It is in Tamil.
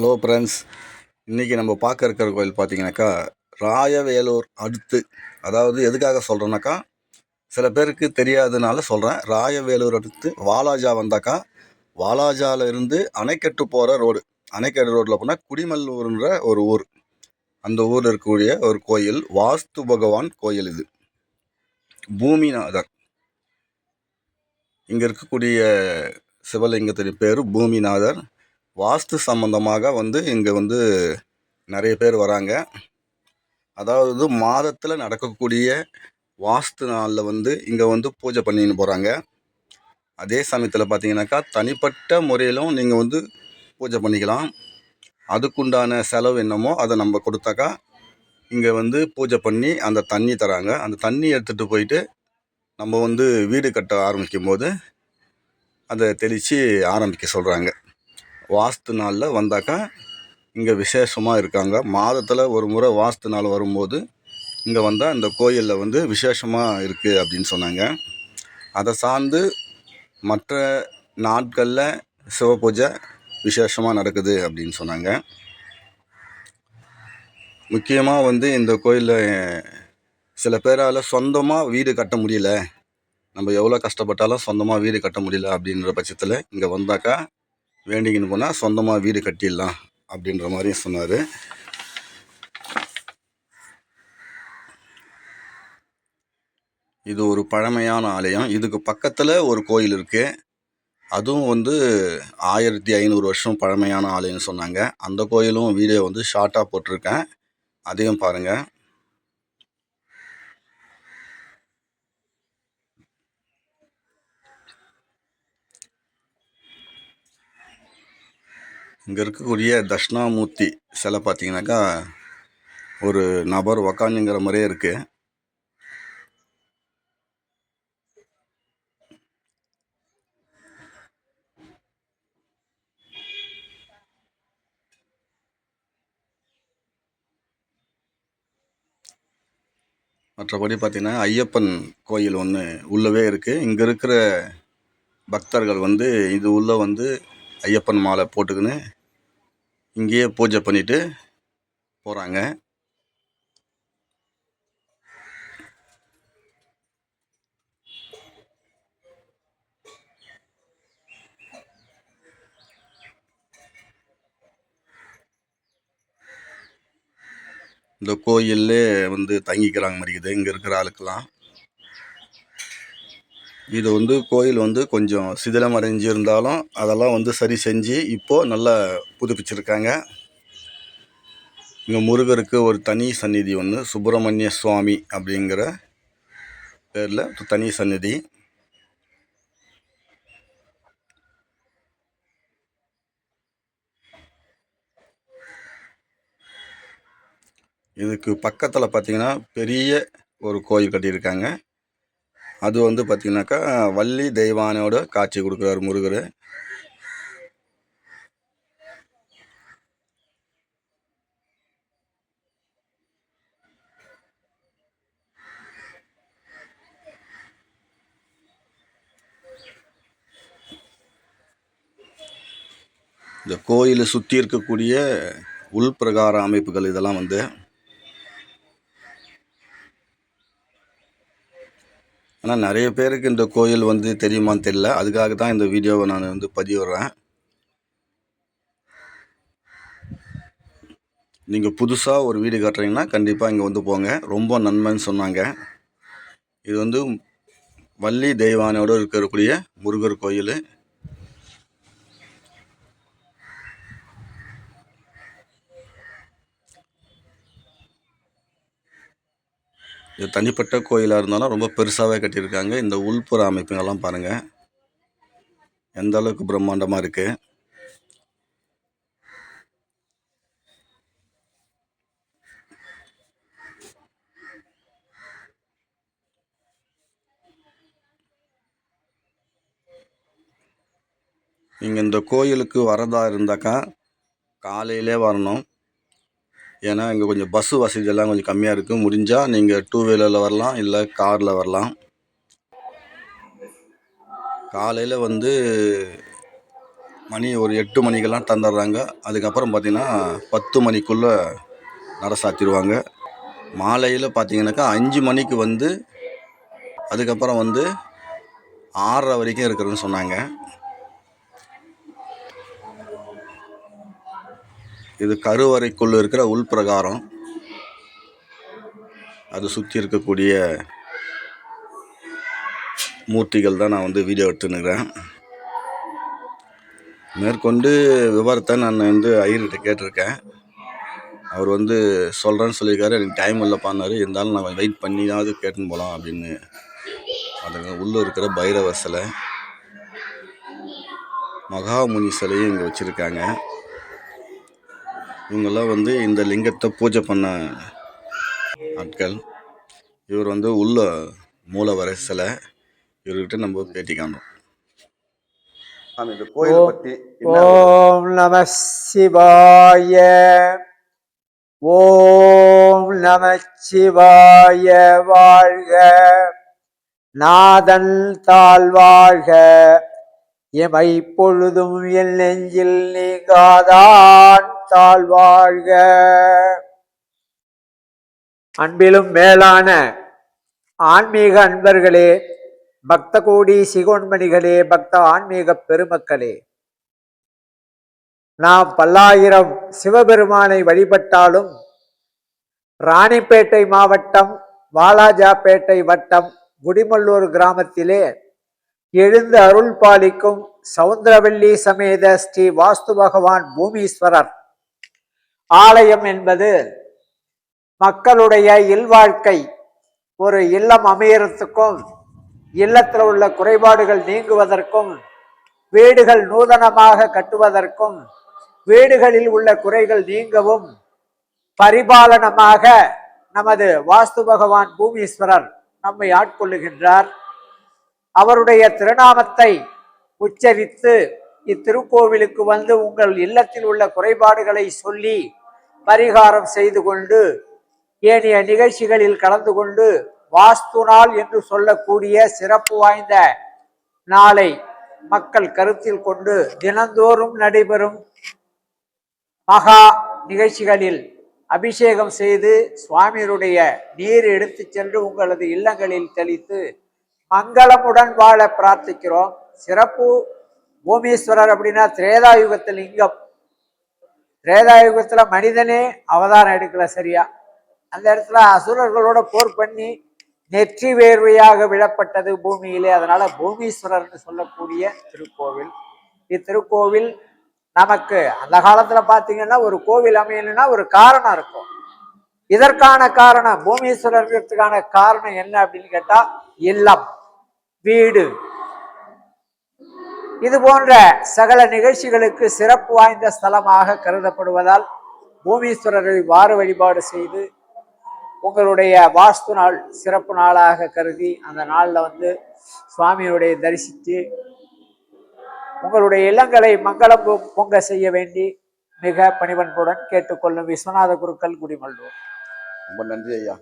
ஹலோ ஃப்ரெண்ட்ஸ் இன்றைக்கி நம்ம பார்க்க இருக்கிற கோயில் பார்த்தீங்கன்னாக்கா ராயவேலூர் அடுத்து அதாவது எதுக்காக சொல்கிறேன்னாக்கா சில பேருக்கு தெரியாதனால சொல்கிறேன் ராயவேலூர் அடுத்து வாலாஜா வந்தாக்கா வாலாஜாவில் இருந்து அணைக்கட்டு போகிற ரோடு. அணைக்கட்டு ரோட்டில் போனால் குடிமல்லூர்ன்ற ஒரு ஊர். அந்த ஊரில் இருக்கக்கூடிய ஒரு கோயில் வாஸ்து பகவான் கோயில் இது. பூமிநாதர். இங்கே இருக்கக்கூடிய சிவலிங்கத்தின் பேர் பூமிநாதர். வாஸ்து சம்பந்தமாக வந்து இங்கே வந்து நிறைய பேர் வராங்க. அதாவது மாதத்தில் நடக்கக்கூடிய வாஸ்து நாளில் வந்து இங்கே வந்து பூஜை பண்ணின்னு போகிறாங்க அதே சமயத்தில் பார்த்தீங்கன்னாக்கா தனிப்பட்ட முறையிலும் நீங்கள் வந்து பூஜை பண்ணிக்கலாம். அதுக்குண்டான செலவு என்னமோ அதை நம்ம கொடுத்தாக்கா இங்கே வந்து பூஜை பண்ணி அந்த தண்ணி தராங்க. அந்த தண்ணி எடுத்துகிட்டு போயிட்டு நம்ம வந்து வீடு கட்ட ஆரம்பிக்கும் போது அதை தெளித்து ஆரம்பிக்க சொல்கிறாங்க வாஸ்து நாளில் வந்தாக்கா இங்கே விசேஷமாக இருக்காங்க. மாதத்தில் ஒரு முறை வாஸ்து நாள் வரும்போது இங்கே வந்தால் இந்த கோயிலில் வந்து விசேஷமாக இருக்குது அப்படின்னு சொன்னாங்க. அதை சார்ந்து மற்ற நாட்களில் சிவ பூஜை விசேஷமாக நடக்குது அப்படின்னு சொன்னாங்க. முக்கியமாக வந்து இந்த கோயிலில் சில பேரால் சொந்தமாக வீடு கட்ட முடியல. நம்ம எவ்வளோ கஷ்டப்பட்டாலும் சொந்தமாக வீடு கட்ட முடியல அப்படின்ற பட்சத்தில் இங்கே வந்தாக்கா வேண்டிக்கின்னு போனால் சொந்தமாக வீடு கட்டிடலாம் அப்படின்ற மாதிரியும் சொன்னார். இது ஒரு பழமையான ஆலயம். இதுக்கு பக்கத்தில் ஒரு கோயில் இருக்குது அதுவும் வந்து ஆயிரத்தி ஐநூறு வருஷம் பழமையான ஆலயம்னு சொன்னாங்க. அந்த கோயிலும் வீடியோ வந்து ஷார்ட்டாக போட்டிருக்கேன். அதையும் பாருங்கள் இங்கே இருக்கக்கூடிய தட்சிணாமூர்த்தி சிலை பார்த்தீங்கன்னாக்கா ஒரு நபர் உக்காந்துங்கிற மாதிரியே இருக்குது மற்றபடி பார்த்திங்கன்னா ஐயப்பன் கோயில் ஒன்று உள்ளவே இருக்குது இங்கே இருக்கிற பக்தர்கள் வந்து இது உள்ளே வந்து ஐயப்பன் மாலை போட்டுக்கின்னு இங்கேயே பூஜை பண்ணிட்டு போகிறாங்க இந்த கோயில்லே வந்து தங்கிக்கிறாங்க மாதிரி இருக்குது. இங்கே இருக்கிற ஆளுக்கெல்லாம் இது வந்து கோயில் வந்து கொஞ்சம் சிதிலம் அடைஞ்சிருந்தாலும் அதெல்லாம் வந்து சரி செஞ்சு இப்போது நல்லா புதுப்பிச்சிருக்காங்க. இங்கே முருகருக்கு ஒரு தனி சந்நிதி ஒன்று சுப்பிரமணிய சுவாமி அப்படிங்கிற பேரில் தனி சந்நிதி. இதுக்கு பக்கத்தில் பார்த்திங்கன்னா பெரிய ஒரு கோயில் கட்டியிருக்காங்க. அது வந்து பார்த்திங்கனாக்கா வள்ளி தெய்வானையோட காட்சி கொடுக்குறாரு முருகர். இந்த கோயிலை சுற்றி இருக்கக்கூடிய உள்பிரகார அமைப்புகள் இதெல்லாம் வந்து ஆனால் நிறைய பேருக்கு இந்த கோயில் வந்து தெரியுமான்னு தெரியல. அதுக்காக தான் இந்த வீடியோவை நான் வந்து பதிவிடுறேன். நீங்கள் புதுசாக ஒரு வீடு கட்டுறீங்கன்னா கண்டிப்பாக இங்கே வந்து போங்க. ரொம்ப நன்மைன்னு சொன்னாங்க. இது வந்து வள்ளி தெய்வானையோடு இருக்கக்கூடிய முருகர் கோயில். இது தனிப்பட்ட கோயிலாக இருந்தாலும் ரொம்ப பெருசாகவே கட்டியிருக்காங்க. இந்த உள்புற அமைப்புங்கள்லாம் பாருங்கள் எந்த அளவுக்கு பிரம்மாண்டமாக இருக்குது நீங்கள் இந்த கோயிலுக்கு வரதா இருந்தாக்கா காலையிலே வரணும். ஏன்னா இங்கே கொஞ்சம் பஸ்ஸு வசதியெல்லாம் கொஞ்சம் கம்மியாக இருக்குது முடிஞ்சால் நீங்கள் டூ வீலரில் வரலாம் இல்லை காரில் வரலாம். காலையில் வந்து மணி ஒரு எட்டு மணிக்கெல்லாம் தந்துடுறாங்க அதுக்கப்புறம் பார்த்திங்கன்னா பத்து மணிக்குள்ளே நட சாத்திடுவாங்க மாலையில் பார்த்தீங்கன்னாக்கா அஞ்சு மணிக்கு வந்து அதுக்கப்புறம் வந்து ஆறரை வரைக்கும் இருக்கிறேன்னு சொன்னாங்க. இது கருவறைக்குள்ளே இருக்கிற உள்பிரகாரம் அது சுற்றி இருக்கக்கூடிய மூர்த்திகள் தான் நான் வந்து வீடியோ எடுத்துனுக்கிறேன் மேற்கொண்டு விவரத்தை நான் வந்து ஐயர்கிட்ட கேட்டிருக்கேன். அவர் வந்து சொல்கிறேன்னு சொல்லியிருக்காரு. எனக்கு டைம் இல்லைப்பான்னாரு இருந்தாலும் நான் வெயிட் பண்ணியாவது கேட்டுன்னு போகலாம் அப்படின்னு. அதுங்க உள்ளே இருக்கிற பைரவ சிலை மகாமுனி சிலையும் இங்கே வச்சுருக்காங்க. இவங்கெல்லாம் வந்து இந்த லிங்கத்தை பூஜை பண்ண ஆட்கள். இவர் வந்து உள்ள மூலவர சிலை இவர்கிட்ட நம்ம பேட்டி காணோம் ஓம் நம சிவாய ஓம் நம சிவாய வாழ்க. நாதன் தாழ்வாழ்க எமை பொழுதும் என் நெஞ்சில் நீங்காதான் வாழ்க. அன்பிலும் மேலான ஆன்மீக அன்பர்களே பக்த கோடி சிகோன்மணிகளே பக்த ஆன்மீக பெருமக்களே. நாம் பல்லாயிரம் சிவபெருமானை வழிபட்டாலும் ராணிப்பேட்டை மாவட்டம் வாலாஜாப்பேட்டை வட்டம் குடிமல்லூர் கிராமத்திலே எழுந்து அருள் பாலிக்கும் சவுந்தரவல்லி சமேத ஸ்ரீ வாஸ்து பகவான் பூமீஸ்வரர். ஆலயம் என்பது மக்களுடைய இல்வாழ்க்கை. ஒரு இல்லம் அமையறதுக்கும் இல்லத்தில் உள்ள குறைபாடுகள் நீங்குவதற்கும் வீடுகள் நூதனமாக கட்டுவதற்கும் வீடுகளில் உள்ள குறைகள் நீங்கவும் பரிபாலனமாக நமது வாஸ்து பகவான் பூமீஸ்வரர் நம்மை ஆட்கொள்ளுகின்றார். அவருடைய திருநாமத்தை உச்சரித்து இத்திருக்கோவிலுக்கு வந்து உங்கள் இல்லத்தில் உள்ள குறைபாடுகளை சொல்லி பரிகாரம் செய்து கொண்டு ஏனைய நிகழ்ச்சிகளில் கலந்து கொண்டு வாஸ்து நாள் என்று சொல்லக்கூடிய சிறப்பு வாய்ந்த நாளை மக்கள் கருத்தில் கொண்டு தினந்தோறும் நடைபெறும் மகா நிகழ்ச்சிகளில் அபிஷேகம் செய்து சுவாமியருடைய நீர் எடுத்து சென்று உங்களது இல்லங்களில் தெளித்து மங்களமுடன் வாழ பிரார்த்திக்கிறோம். சிறப்பு பூமீஸ்வரர் அப்படின்னா திரேதாயுகத்தில் லிங்கம் திரேதாயுகத்தில் மனிதனே அவதாரம் எடுக்கல சரியா? அந்த இடத்துல அசுரர்களோட போர் பண்ணி நெற்றி வேர்வையாக விழப்பட்டது பூமியிலே. அதனால பூமீஸ்வரர்னு சொல்லக்கூடிய திருக்கோவில். இத்திருக்கோவில் நமக்கு அந்த காலத்துல பாத்தீங்கன்னா ஒரு கோவில் அமையணும்னா ஒரு காரணம் இருக்கும். இதற்கான காரணம் பூமீஸ்வரர்களுக்கான காரணம் என்ன அப்படின்னு கேட்டா இல்லம் வீடு. இது போன்ற சகல நிகழ்ச்சிகளுக்கு சிறப்பு வாய்ந்த ஸ்தலமாக கருதப்படுவதால் பூமீஸ்வரரை வார வழிபாடு செய்து உங்களுடைய வாஸ்து நாள் சிறப்பு நாளாக கருதி அந்த நாளில் வந்து சுவாமியுடைய தரிசித்து உங்களுடைய இல்லங்களை மங்களம் பொங்க செய்ய வேண்டி மிக பணிவன்புடன் கேட்டுக்கொள்ளும் விஸ்வநாத குருக்கள் குடிமல்வோம் ரொம்ப நன்றி ஐயா.